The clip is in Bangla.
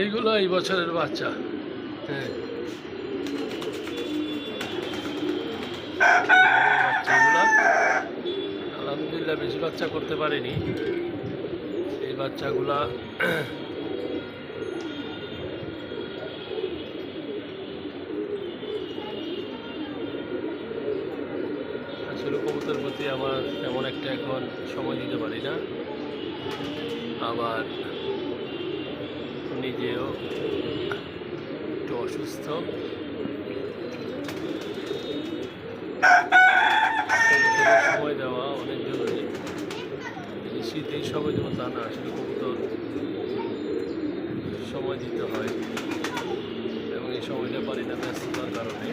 এইগুলো এই বছরের বাচ্চা। হ্যাঁ। বাচ্চাগুলা আলহামদুলিল্লাহ বেশি বাচ্চা করতে পারেনি। এই বাচ্চাগুলা আসলে কবুতর প্রতি আমার তেমন একটা এখন সময় দিতে পারি না। আবার নিজেও একটু অসুস্থ। সময় দেওয়া অনেক জরুরি। এই সবাই সময় যেমন তা না আসলে কবুতর সময় দিতে হয়। এবং এই সময়টা পারি না ব্যস্ততার কারণে।